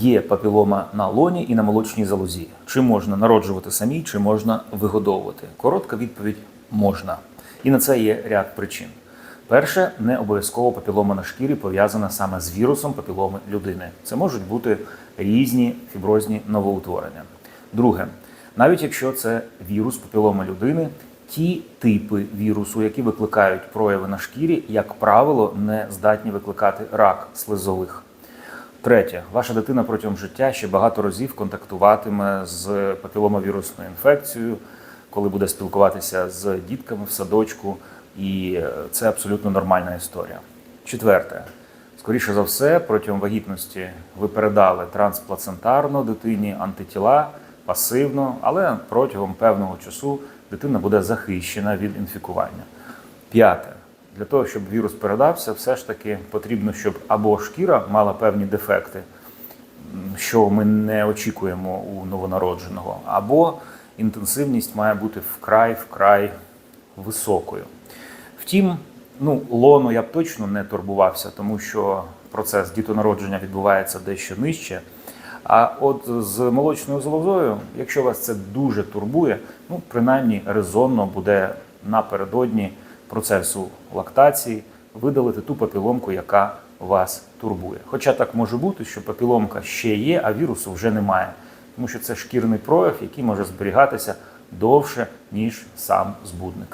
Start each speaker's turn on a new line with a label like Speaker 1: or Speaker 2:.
Speaker 1: Є папілома на лоні і на молочній залозі. Чи можна народжувати самі, чи можна вигодовувати? Коротка відповідь можна. І на це є ряд причин. Перше, не обов'язково папілома на шкірі пов'язана саме з вірусом папіломи людини. Це можуть бути різні фіброзні новоутворення. Друге, навіть якщо це вірус папіломи людини, ті типи вірусу, які викликають прояви на шкірі, як правило, не здатні викликати рак слизових. Третє, ваша дитина протягом життя ще багато разів контактуватиме з папіломовірусною інфекцією, коли буде спілкуватися з дітками в садочку, і е, це абсолютно нормальна історія. Четверте, скоріше за все, протягом вагітності ви передали трансплацентарно дитині антитіла пасивно, але протягом певного часу дитина буде захищена від інфікування. П'яте. Для того, щоб вірус передався, все ж таки потрібно, щоб або шкіра мала певні дефекти, що ми не очікуємо у новонародженого, або інтенсивність має бути вкрай вкрай високою. Втім, ну, лоно я б точно не турбувався, тому що процес дітонародження відбувається дещо нижче. А от з молочною залозою, якщо вас це дуже турбує, ну принаймні резонно буде напередодні процесу лактації видалити ту папіломку, яка вас турбує. Хоча так може бути, що папіломка ще є, а вірусу вже немає, тому що це шкірний прояв, який може зберігатися довше ніж сам збудник.